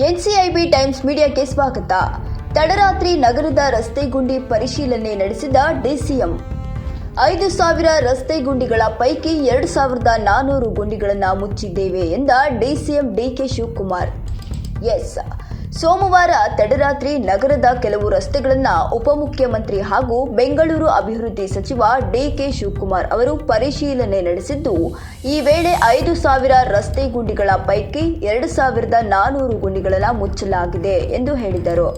NCIB times ಮೀಡಿಯಾಕ್ಕೆ ಸ್ವಾಗತ. ತಡರಾತ್ರಿ ನಗರದ ರಸ್ತೆ ಗುಂಡಿ ಪರಿಶೀಲನೆ ನಡೆಸಿದ ಡಿಸಿಎಂ. ಐದು ಸಾವಿರ ರಸ್ತೆ ಗುಂಡಿಗಳ ಪೈಕಿ ಎರಡು ಸಾವಿರದ ನಾನೂರು ಗುಂಡಿಗಳನ್ನು ಮುಚ್ಚಿದ್ದೇವೆ ಎಂದ ಡಿಸಿಎಂ ಡಿಕೆ ಶಿವಕುಮಾರ್. ಎಸ್ ಸೋಮವಾರ ತಡರಾತ್ರಿ ನಗರದ ಕೆಲವು ರಸ್ತೆಗಳನ್ನು ಉಪಮುಖ್ಯಮಂತ್ರಿ ಹಾಗೂ ಬೆಂಗಳೂರು ಅಭಿವೃದ್ಧಿ ಸಚಿವ ಡಿಕೆ ಶಿವಕುಮಾರ್ ಅವರು ಪರಿಶೀಲನೆ ನಡೆಸಿದ್ದು, ಈ ವೇಳೆ ಐದು ಸಾವಿರ ರಸ್ತೆ ಗುಂಡಿಗಳ ಪೈಕಿ ಎರಡು ಸಾವಿರದ ನಾನೂರು ಗುಂಡಿಗಳನ್ನು ಮುಚ್ಚಲಾಗಿದೆ ಎಂದು ಹೇಳಿದರು.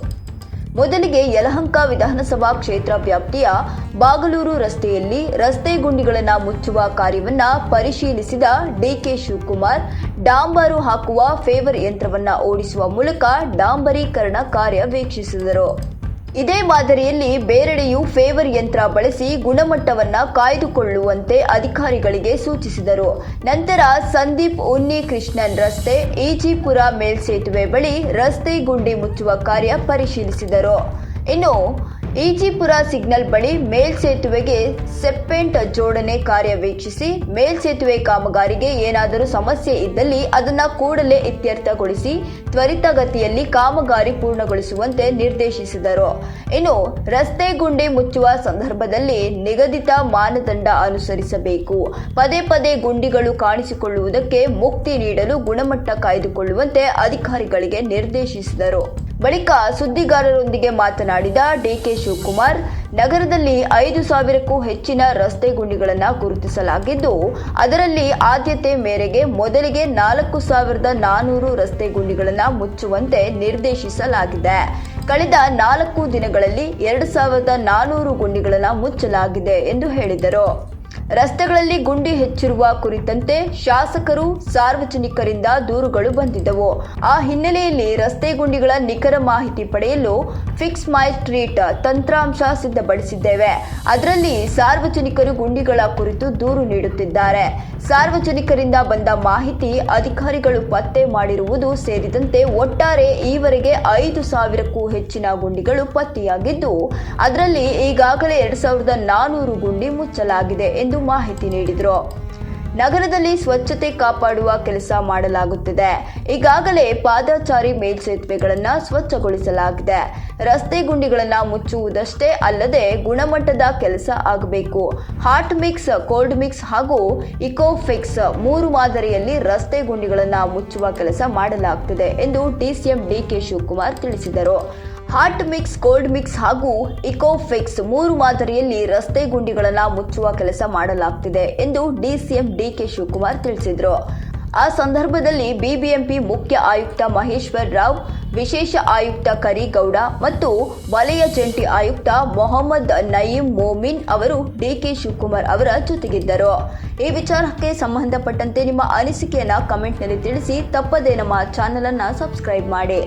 ಮೊದಲಿಗೆ ಯಲಹಂಕ ವಿಧಾನಸಭಾ ಕ್ಷೇತ್ರ ವ್ಯಾಪ್ತಿಯ ಬಾಗಲೂರು ರಸ್ತೆಯಲ್ಲಿ ರಸ್ತೆ ಗುಂಡಿಗಳನ್ನು ಮುಚ್ಚುವ ಕಾರ್ಯವನ್ನ ಪರಿಶೀಲಿಸಿದ ಡಿಕೆ ಶಿವಕುಮಾರ್, ಡಾಂಬರು ಹಾಕುವ ಫೇವರ್ ಯಂತ್ರವನ್ನ ಓಡಿಸುವ ಮೂಲಕ ಡಾಂಬರೀಕರಣ ಕಾರ್ಯ ವೀಕ್ಷಿಸಿದರು. ಇದೇ ಮಾದರಿಯಲ್ಲಿ ಬೇರೆಡೆಯೂ ಫೇವರ್ ಯಂತ್ರ ಬಳಸಿ ಗುಣಮಟ್ಟವನ್ನ ಕಾಯ್ದುಕೊಳ್ಳುವಂತೆ ಅಧಿಕಾರಿಗಳಿಗೆ ಸೂಚಿಸಿದರು. ನಂತರ ಸಂದೀಪ್ ಉನ್ನಿ ಕೃಷ್ಣನ್ ರಸ್ತೆ, ಈಜಿಪುರ ಮೇಲ್ಸೇತುವೆ ಬಳಿ ರಸ್ತೆ ಗುಂಡಿ ಮುಚ್ಚುವ ಕಾರ್ಯ ಪರಿಶೀಲಿಸಿದರು. ಇನ್ನು ಈಜಿಪುರ ಸಿಗ್ನಲ್ ಬಳಿ ಮೇಲ್ಸೇತುವೆಗೆ ಸೆಪ್ಪೆಂಟ್ ಜೋಡಣೆ ಕಾರ್ಯ ವೀಕ್ಷಿಸಿ ಮೇಲ್ಸೇತುವೆ ಕಾಮಗಾರಿಗೆ ಏನಾದರೂ ಸಮಸ್ಯೆ ಇದ್ದಲ್ಲಿ ಅದನ್ನ ಕೂಡಲೇ ಇತ್ಯರ್ಥಗೊಳಿಸಿ ತ್ವರಿತಗತಿಯಲ್ಲಿ ಕಾಮಗಾರಿ ಪೂರ್ಣಗೊಳಿಸುವಂತೆ ನಿರ್ದೇಶಿಸಿದರು. ಇನ್ನು ರಸ್ತೆ ಗುಂಡಿ ಮುಚ್ಚುವ ಸಂದರ್ಭದಲ್ಲಿ ನಿಗದಿತ ಮಾನದಂಡ ಅನುಸರಿಸಬೇಕು. ಪದೇ ಪದೇ ಗುಂಡಿಗಳು ಕಾಣಿಸಿಕೊಳ್ಳುವುದಕ್ಕೆ ಮುಕ್ತಿ ನೀಡಲು ಗುಣಮಟ್ಟ ಕಾಯ್ದುಕೊಳ್ಳುವಂತೆ ಅಧಿಕಾರಿಗಳಿಗೆ ನಿರ್ದೇಶಿಸಿದರು. ಬಳಿಕ ಸುದ್ದಿಗಾರರೊಂದಿಗೆ ಮಾತನಾಡಿದ ಡಿಕೆ ಶಿವಕುಮಾರ್, ನಗರದಲ್ಲಿ ಐದು ಸಾವಿರಕ್ಕೂ ಹೆಚ್ಚಿನ ರಸ್ತೆ ಗುಂಡಿಗಳನ್ನು ಗುರುತಿಸಲಾಗಿದ್ದು, ಅದರಲ್ಲಿ ಆದ್ಯತೆ ಮೇರೆಗೆ ಮೊದಲಿಗೆ ನಾಲ್ಕು ಸಾವಿರದ ನಾನೂರು ರಸ್ತೆ ಗುಂಡಿಗಳನ್ನು ಮುಚ್ಚುವಂತೆ ನಿರ್ದೇಶಿಸಲಾಗಿದೆ. ಕಳೆದ ನಾಲ್ಕು ದಿನಗಳಲ್ಲಿ ಎರಡು ಸಾವಿರದ ನಾನೂರು ಗುಂಡಿಗಳನ್ನು ಮುಚ್ಚಲಾಗಿದೆ ಎಂದು ಹೇಳಿದರು. ರಸ್ತೆಗಳಲ್ಲಿ ಗುಂಡಿ ಹೆಚ್ಚಿರುವ ಕುರಿತಂತೆ ಶಾಸಕರು ಸಾರ್ವಜನಿಕರಿಂದ ದೂರುಗಳು ಬಂದಿದ್ದವು. ಆ ಹಿನ್ನೆಲೆಯಲ್ಲಿ ರಸ್ತೆ ಗುಂಡಿಗಳ ನಿಖರ ಮಾಹಿತಿ ಪಡೆಯಲು ಫಿಕ್ಸ್ ಮೈ ಸ್ಟ್ರೀಟ್ ತಂತ್ರಾಂಶ ಸಿದ್ಧಪಡಿಸಿದ್ದೇವೆ. ಅದರಲ್ಲಿ ಸಾರ್ವಜನಿಕರು ಗುಂಡಿಗಳ ಕುರಿತು ದೂರು ನೀಡುತ್ತಿದ್ದಾರೆ. ಸಾರ್ವಜನಿಕರಿಂದ ಬಂದ ಮಾಹಿತಿ ಅಧಿಕಾರಿಗಳು ಪತ್ತೆ ಮಾಡಿರುವುದು ಸೇರಿದಂತೆ ಒಟ್ಟಾರೆ ಈವರೆಗೆ ಐದು ಸಾವಿರಕ್ಕೂ ಹೆಚ್ಚಿನ ಗುಂಡಿಗಳು ಪತ್ತೆಯಾಗಿದ್ದು, ಅದರಲ್ಲಿ ಈಗಾಗಲೇ ಎರಡು ಸಾವಿರದ ನಾನೂರು ಗುಂಡಿ ಮುಚ್ಚಲಾಗಿದೆ ಎಂದು ಮಾಹಿತಿ ನೀಡಿದರು. ನಗರದಲ್ಲಿ ಸ್ವಚ್ಛತೆ ಕಾಪಾಡುವ ಕೆಲಸ ಮಾಡಲಾಗುತ್ತಿದೆ. ಈಗಾಗಲೇ ಪಾದಚಾರಿ ಮೇಲ್ಸೇತುವೆಗಳನ್ನು ಸ್ವಚ್ಛಗೊಳಿಸಲಾಗಿದೆ. ರಸ್ತೆ ಗುಂಡಿಗಳನ್ನು ಮುಚ್ಚುವುದಷ್ಟೇ ಅಲ್ಲದೆ ಗುಣಮಟ್ಟದ ಕೆಲಸ ಆಗಬೇಕು. ಹಾಟ್ ಮಿಕ್ಸ್, ಕೋಲ್ಡ್ ಮಿಕ್ಸ್ ಹಾಗೂ ಇಕೋಫಿಕ್ಸ್ ಮೂರು ಮಾದರಿಯಲ್ಲಿ ರಸ್ತೆ ಗುಂಡಿಗಳನ್ನು ಮುಚ್ಚುವ ಕೆಲಸ ಮಾಡಲಾಗುತ್ತಿದೆ ಎಂದು ಡಿಸಿಎಂ ಡಿಕೆ ಶಿವಕುಮಾರ್ ತಿಳಿಸಿದರು. ಹಾಟ್ ಮಿಕ್ಸ್ ಕೋಲ್ಡ್ ಮಿಕ್ಸ್ ಹಾಗೂ ಇಕೋಫಿಕ್ಸ್ ಮೂರು ಮಾದರಿಯಲ್ಲಿ ರಸ್ತೆ ಗುಂಡಿಗಳನ್ನು ಮುಚ್ಚುವ ಕೆಲಸ ಮಾಡಲಾಗ್ತಿದೆ ಎಂದು ಡಿಸಿಎಂ ಡಿಕೆ ಶಿವಕುಮಾರ್ ತಿಳಿಸಿದರು. ಆ ಸಂದರ್ಭದಲ್ಲಿ ಬಿಬಿಎಂಪಿ ಮುಖ್ಯ ಆಯುಕ್ತ ಮಹೇಶ್ವರ್ ರಾವ್, ವಿಶೇಷ ಆಯುಕ್ತ ಕರಿಗೌಡ ಮತ್ತು ವಲಯ ಜಂಟಿ ಆಯುಕ್ತ ಮೊಹಮ್ಮದ್ ನಯೀಂ ಮೋಮಿನ್ ಅವರು ಡಿಕೆ ಶಿವಕುಮಾರ್ ಅವರ ಜೊತೆಗಿದ್ದರು. ಈ ವಿಚಾರಕ್ಕೆ ಸಂಬಂಧಪಟ್ಟಂತೆ ನಿಮ್ಮ ಅನಿಸಿಕೆಯನ್ನು ಕಮೆಂಟ್ನಲ್ಲಿ ತಿಳಿಸಿ ತಪ್ಪದೇ ನಮ್ಮ ಚಾನಲನ್ನು ಸಬ್ಸ್ಕ್ರೈಬ್ ಮಾಡಿ.